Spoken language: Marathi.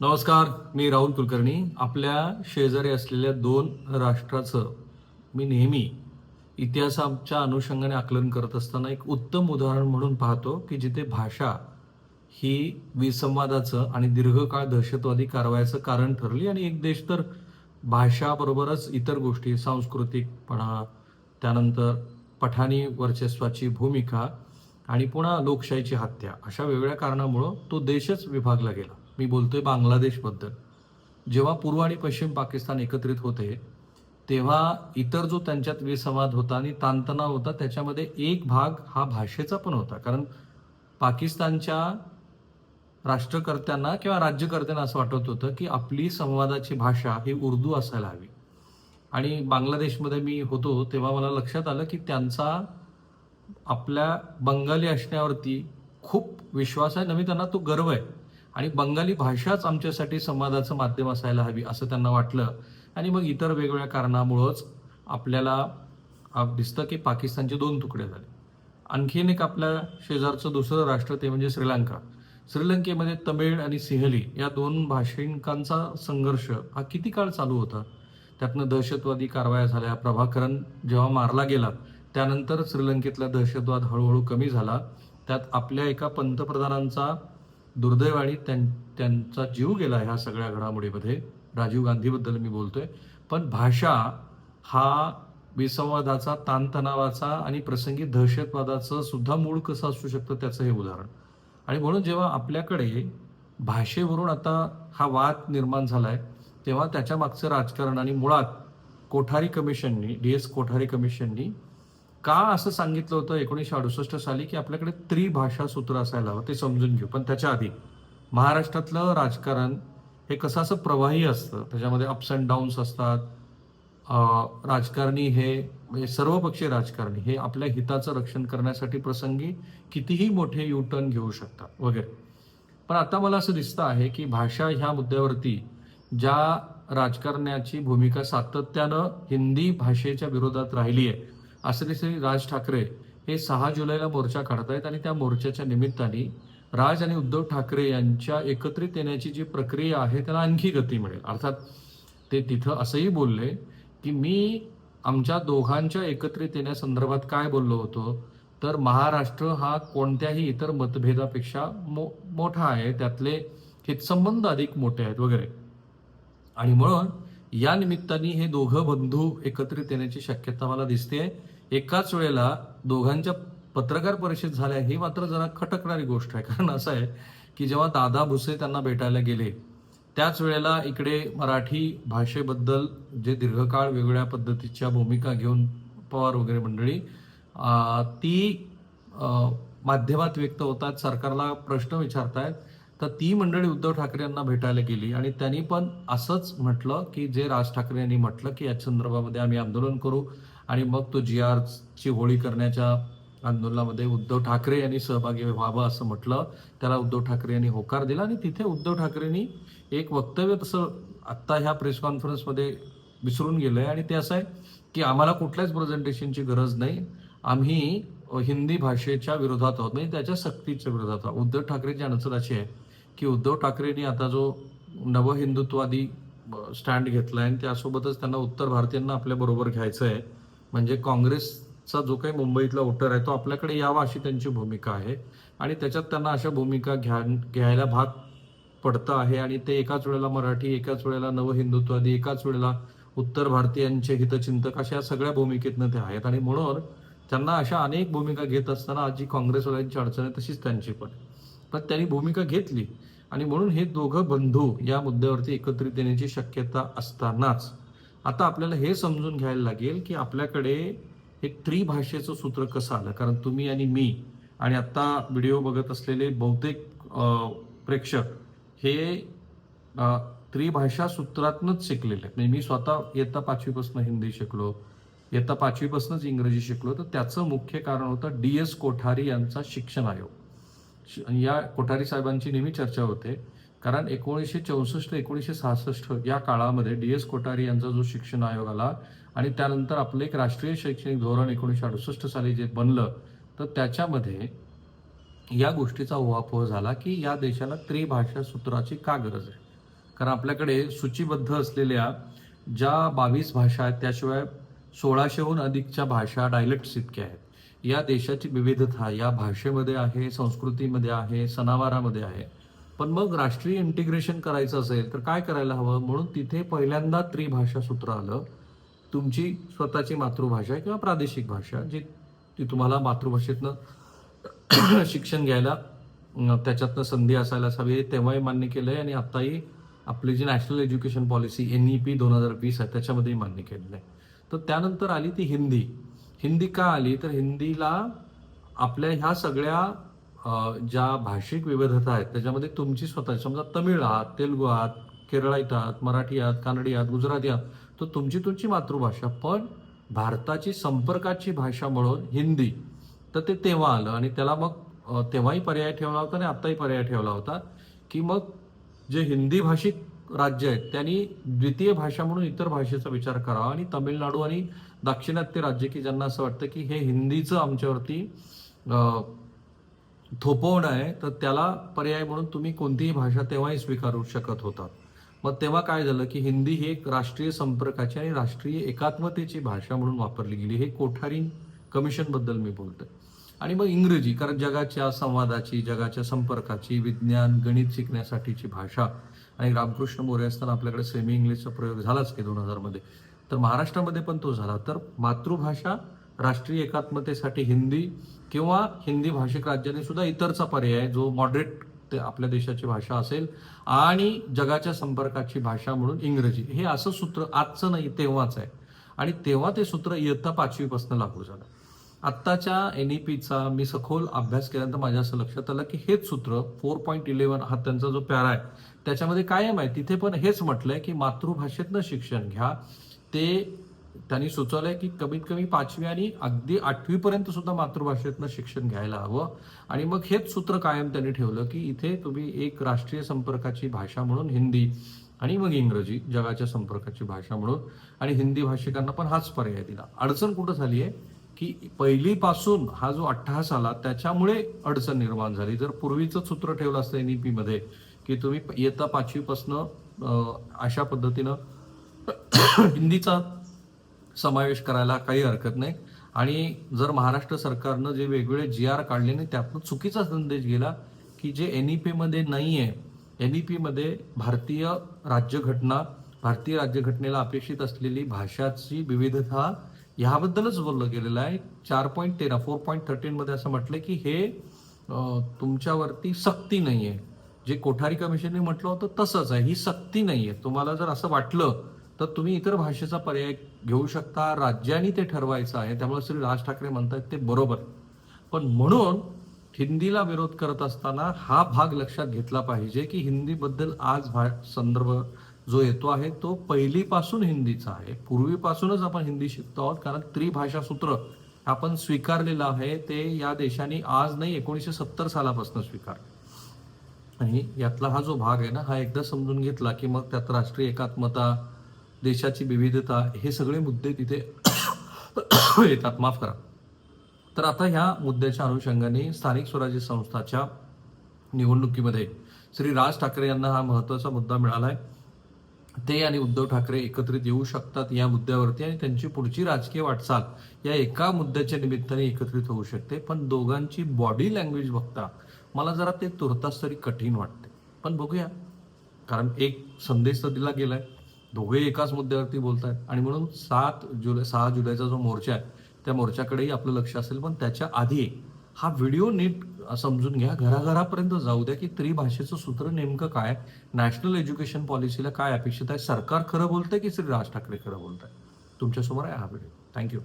नमस्कार मी राहुल कुलकर्णी. आपल्या शेजारी असलेल्या दोन राष्ट्राचं मी नेहमी इतिहासाच्या अनुषंगाने आकलन करत असताना एक उत्तम उदाहरण म्हणून पाहतो की जिथे भाषा ही विसंवादाचं आणि दीर्घकाळ दहशतवादी कारवायाचं कारण ठरली आणि एक देश तर भाषाबरोबरच इतर गोष्टी सांस्कृतिकपणा त्यानंतर पठाणी वर्चस्वाची भूमिका आणि पुन्हा लोकशाहीची हत्या अशा वेगळ्या कारणामुळं तो देशच विभागला गेला. मी बोलतोय बांगलादेशबद्दल. जेव्हा पूर्व आणि पश्चिम पाकिस्तान एकत्रित होते तेव्हा इतर जो त्यांच्यात विसंवाद होता आणि ताणतणाव होता त्याच्यामध्ये एक भाग हा भाषेचा पण होता. कारण पाकिस्तानच्या राष्ट्रकर्त्यांना किंवा राज्यकर्त्यांना असं वाटत होतं की आपली संवादाची भाषा ही उर्दू असायला हवी. आणि बांगलादेशमध्ये मी होतो तेव्हा मला लक्षात आलं की त्यांचा आपल्या बंगाली असण्यावरती खूप विश्वास आहे. नवी त्यांना तो गर्व आहे. आणि बंगाली भाषाच आमच्यासाठी संवादाचं माध्यम असायला हवी असं त्यांना वाटलं. आणि मग इतर वेगवेगळ्या कारणामुळंच आपल्याला दिसतं की पाकिस्तानचे दोन तुकडे झाले. आणखीन एक आपल्या शेजारचं दुसरं राष्ट्र ते म्हणजे श्रीलंका. श्रीलंकेमध्ये तमिळ आणि सिंहली या दोन भाषिकांचा संघर्ष हा किती काळ चालू होता? त्यातनं दहशतवादी कारवाया झाल्या प्रभाकरण जेव्हा मारला गेला त्यानंतर श्रीलंकेतला दहशतवाद हळूहळू कमी झाला. त्यात आपल्या एका पंतप्रधानांचा दुर्दैवाने त्यां त्यांचा जीव गेला ह्या सगळ्या घडामोडीमध्ये. राजीव गांधीबद्दल मी बोलतोय. पण भाषा हा विसंवादाचा ताणतणावाचा आणि प्रसंगी दहशतवादाचं सुद्धा मूळ कसं असू शकतं त्याचं हे उदाहरण. आणि म्हणून जेव्हा आपल्याकडे भाषेवरून आता हा वाद निर्माण झालाय तेव्हा त्याच्या मागचं राजकारण आणि मुळात कोठारी कमिशननी डी एस कोठारी कमिशननी का असं सांगितलं होतं एकोणीसशे अडुसष्ट साली की आपल्याकडे त्रिभाषा सूत्र असायला हवं ते समजून घेऊ. पण त्याच्या आधी महाराष्ट्रातलं राजकारण हे कसं असं प्रवाही असतं. त्याच्यामध्ये अप्स अँड डाऊन्स असतात. राजकारणी हे म्हणजे सर्वपक्षीय राजकारणी हे आपल्या हिताचं रक्षण करण्यासाठी प्रसंगी कितीही मोठे यू टर्न घेऊ शकतात वगैरे. पण आता मला असं दिसतं आहे की भाषा ह्या मुद्द्यावरती ज्या राजकारण्याची भूमिका सातत्यानं हिंदी भाषेच्या विरोधात राहिली आहे असं श्री राज ठाकरे हे सहा जुलैला मोर्चा काढतायत आणि त्या मोर्चाच्या निमित्ताने राज आणि उद्धव ठाकरे यांच्या एकत्रित येण्याची जी प्रक्रिया आहे त्याला आणखी गती मिळेल. अर्थात ते तिथं असंही बोलले की मी आमच्या दोघांच्या एकत्रित येण्यासंदर्भात काय बोललो होतो तर महाराष्ट्र हा कोणत्याही इतर मतभेदापेक्षा मो मोठा आहे. त्यातले हितसंबंध अधिक मोठे आहेत वगैरे. आणि म्हणून या निमित्ताने हे दोघं बंधू एकत्रित येण्याची शक्यता मला दिसते एकाच वेळेला दोघांच्या पत्रकार परिषद झाल्या ही मात्र जरा खटकणारी गोष्ट आहे. कारण असं आहे की जेव्हा दादा भुसे त्यांना भेटायला गेले त्याच वेळेला इकडे मराठी भाषेबद्दल जे दीर्घकाळ वेगवेगळ्या पद्धतीच्या भूमिका घेऊन पवार वगैरे मंडळी ती माध्यमात व्यक्त होतात सरकारला प्रश्न विचारतायत. तर ती मंडळी उद्धव ठाकरे यांना भेटायला गेली आणि त्यांनी पण असंच म्हटलं की जे राज ठाकरे यांनी म्हटलं की या संदर्भामध्ये आम्ही आंदोलन करू. आणि मग तो जी आरची होळी करण्याच्या आंदोलनामध्ये उद्धव ठाकरे यांनी सहभागी व्हावं असं म्हटलं. त्याला उद्धव ठाकरे यांनी होकार दिला आणि तिथे उद्धव ठाकरेंनी एक वक्तव्य तसं आत्ता ह्या प्रेस कॉन्फरन्समध्ये विसरून आहे आणि ते असं आहे की आम्हाला कुठल्याच प्रेझेंटेशनची गरज नाही. आम्ही हिंदी भाषेच्या विरोधात आहोत. म्हणजे त्याच्या सक्तीच्या विरोधात आहोत. उद्धव ठाकरेची अडचण अशी आहे. की उद्धव ठाकरेंनी आता जो नवहिंदुत्वादी स्टँड घेतला आणि त्यासोबतच त्यांना उत्तर भारतीयांना आपल्या बरोबर घ्यायचं आहे म्हणजे काँग्रेसचा जो काही मुंबईतला वोटर आहे तो आपल्याकडे यावा अशी त्यांची भूमिका आहे. आणि त्याच्यात त्यांना अशा भूमिका घ्या घ्यायला भाग पडतं आहे आणि ते एकाच वेळेला मराठी एकाच वेळेला नवहिंदुत्वादी एकाच वेळेला उत्तर भारतीयांचे हितचिंतक अशा सगळ्या भूमिकेतनं ते आहेत. आणि म्हणून त्यांना अशा अनेक भूमिका घेत असताना आज जी काँग्रेसवाल्यांची अडचण आहे तशीच त्यांची पण मग त्यांनी भूमिका घेतली. आणि म्हणून हे दोघं बंधू या मुद्द्यावरती एकत्रित येण्याची शक्यता असतानाच आता आपल्याला हे समजून घ्यायला लागेल की आपल्याकडे हे त्रिभाषेचं सूत्र कसं आलं? कारण तुम्ही आणि मी आणि आत्ता व्हिडिओ बघत असलेले बहुतेक प्रेक्षक हे त्रिभाषा सूत्रातनंच शिकलेले. आहेत म्हणजे मी स्वतः इयत्ता पाचवीपासून हिंदी शिकलो इयत्ता पाचवीपासूनच इंग्रजी शिकलो. तर त्याचं मुख्य कारण होतं डी एस कोठारी यांचा शिक्षण आयोग. या कोठारी साहेबांची नेहमी चर्चा होते. कारण एकोणीसशे चौसष्ट एकोणीसशे सहासष्ट या काळामध्ये डी एस कोठारी यांचा जो शिक्षण आयोग आला आणि त्यानंतर आपलं एक राष्ट्रीय शैक्षणिक धोरण एकोणीसशे अडुसष्ट साली जे बनलं तर त्याच्यामध्ये या गोष्टीचा उहापोह झाला की या देशाला त्रिभाषा सूत्राची का गरज आहे? कारण आपल्याकडे सूचीबद्ध असलेल्या ज्या बावीस भाषा आहेत त्याशिवाय सोळाशेहून अधिकच्या भाषा डायलेक्ट्स इतक्या आहेत. या देशाची विविधता या भाषेमध्ये आहे संस्कृतीमध्ये आहे सणावारामध्ये आहे. पण मग राष्ट्रीय इंटिग्रेशन करायचं असेल तर काय करायला हवं? म्हणून तिथे पहिल्यांदा त्रिभाषा सूत्र आलं. तुमची स्वतःची मातृभाषा किंवा प्रादेशिक भाषा जी ती तुम्हाला मातृभाषेतनं शिक्षण घ्यायला त्याच्यातनं संधी असायला हवी तेव्हाही मान्य केलं आहे आणि आत्ताही आपली जी national education policy N E P दोन हजार वीस आहे त्याच्यामध्येही मान्य केलेलं आहे. तर त्यानंतर आली ती हिंदी. हिंदी का आली? तर हिंदीला आपल्या ह्या सगळ्या ज्या भाषिक विविधता आहेत त्याच्यामध्ये तुमची स्वतः समजा तमिळ आहात तेलुगू आहात केरळात आहात मराठी आहात कानडी आहात गुजराती आहात तर तुमची तुमची मातृभाषा. पण भारताची संपर्काची भाषा म्हणून हिंदी. तर ते तेव्हा आलं आणि त्याला मग तेव्हाही पर्याय ठेवला होता आणि आत्ताही पर्याय ठेवला होता की मग जे हिंदी भाषिक राज्य आहेत त्यांनी द्वितीय भाषा म्हणून इतर भाषेचा विचार करावा आणि तमिळनाडू आणि दाक्षिणात्य राज्य की ज्यांना असं वाटतं की हे हिंदीचं आमच्यावरती थोपवणं आहे तर त्याला पर्याय म्हणून तुम्ही कोणतीही भाषा तेव्हाही स्वीकारू शकत होता मग तेव्हा काय झालं की हिंदी ही एक राष्ट्रीय संपर्काची आणि राष्ट्रीय एकात्मतेची भाषा म्हणून वापरली गेली. हे कोठारी कमिशनबद्दल मी बोलतोय. आणि मग इंग्रजी कारण जगाच्या संवादाची जगाच्या संपर्काची विज्ञान गणित शिकण्यासाठीची भाषा आणि रामकृष्ण मोरे असताना आपल्याकडे सेमी इंग्लिशचा प्रयोग झालाच की दोन हजारमध्ये तर महाराष्ट्रामध्ये पण तो झाला. तर मातृभाषा राष्ट्रीय एकात्मतेसाठी हिंदी किंवा हिंदी भाषिक राज्याने सुद्धा इतरचा पर्याय जो मॉडरेट ते आपल्या देशाची भाषा असेल आणि जगाच्या संपर्काची भाषा म्हणून इंग्रजी. हे असं सूत्र आजचं नाही तेव्हाच आहे. आणि तेव्हा ते सूत्र इयत्ता पाचवीपासून लागू झालं. आत्ताच्या एन ई पीचा मी सखोल अभ्यास केल्यानंतर माझ्या असं लक्षात आलं की हेच सूत्र फोर पॉईंट इलेव्हन हा त्यांचा जो प्यारा आहे त्याच्यामध्ये कायम आहे तिथे पण हेच म्हटलंय की मातृभाषेतनं शिक्षण घ्या. ते त्यांनी सुचवलंय की कमीत कमी पाचवी आणि अगदी आठवीपर्यंत सुद्धा मातृभाषेतनं शिक्षण घ्यायला हवं. आणि मग हेच सूत्र कायम त्यांनी ठेवलं की इथे तुम्ही एक राष्ट्रीय संपर्काची भाषा म्हणून हिंदी आणि मग इंग्रजी जगाच्या संपर्काची भाषा म्हणून. आणि हिंदी भाषिकांना पण हाच पर्याय दिला. अडचण कुठं झाली आहे की पहिलीपासून हा जो अठ्ठास आला त्याच्यामुळे अडचण निर्माण झाली. जर पूर्वीचं सूत्र ठेवलं असतं एन ई पीमध्ये की तुम्ही इयत्ता पाचवीपासनं अशा पद्धतीनं हिंदीचा समावेश करायला काही हरकत नाही. आणि जर महाराष्ट्र सरकारनं जे वेगवेगळे जी आर काढले नाही त्यातनं चुकीचा संदेश गेला की जे एन ई पीमध्ये नाही आहे एन ई पीमध्ये भारतीय राज्यघटना भारतीय राज्यघटनेला अपेक्षित असलेली भाषाची विविधता ह्याबद्दलच बोललं गेलेलं आहे. चार पॉईंट तेरा फोर पॉईंट थर्टीनमध्ये असं म्हटलं की हे तुमच्यावरती सक्ती नाही आहे जे कोठारी कमिशनने म्हटलं होतं तसंच आहे. ही सक्ती नाही आहे तुम्हाला जर असं वाटलं तर तुम्ही इतर भाषेचा पर्याय घेऊ शकता. राज्यांनी ते ठरवायचं आहे. त्यामुळे श्री राज ठाकरे म्हणतात ते बरोबर. पण म्हणून हिंदीला विरोध करत असताना हा भाग लक्षात घेतला पाहिजे की हिंदीबद्दल आज भा संदर्भ जो येतो आहे तो पहिलीपासून हिंदीचा आहे. पूर्वीपासूनच आपण हिंदी शिकतो आहोत कारण त्रिभाषा सूत्र आपण स्वीकारलेलं आहे ते या देशाने आज नाही एकोणीसशे सत्तर सालापासून स्वीकार आणि यातला हा जो भाग आहे ना हा एकदा समजून घेतला की मग त्यात राष्ट्रीय एकात्मता देशाची विविधता हे सगळे मुद्दे तिथे येतात. माफ करा. तर आता ह्या मुद्द्याच्या अनुषंगाने स्थानिक स्वराज्य संस्थाच्या निवडणुकीमध्ये श्री राज ठाकरे यांना हा महत्त्वाचा मुद्दा मिळाला आहे ते आणि उद्धव ठाकरे एकत्रित येऊ शकतात या मुद्द्यावरती आणि त्यांची पुढची राजकीय वाटचाल या एका मुद्द्याच्या निमित्ताने एकत्रित होऊ शकते. पण दोघांची बॉडी लँग्वेज बघता मला जरा ते तुर्तास तरी कठीण वाटते. पण बघूया. कारण एक संदेश तर दिला गेलाय. दोघे एकाच मुद्द्यावरती बोलत आहेत आणि म्हणून सात जुलै सहा जुलैचा जो मोर्चा आहे त्या मोर्चाकडेही आपलं लक्ष असेल. पण त्याच्या आधी हा व्हिडिओ नीट समजून घ्या. घराघरापर्यंत जाऊ द्या की त्रिभाषेचं सूत्र नेमकं काय? नॅशनल एज्युकेशन पॉलिसीला काय अपेक्षित आहे? सरकार खरं बोलतंय की श्री राज ठाकरे खरं बोलत आहे तुमच्यासमोर आहे हा व्हिडिओ. थँक्यू.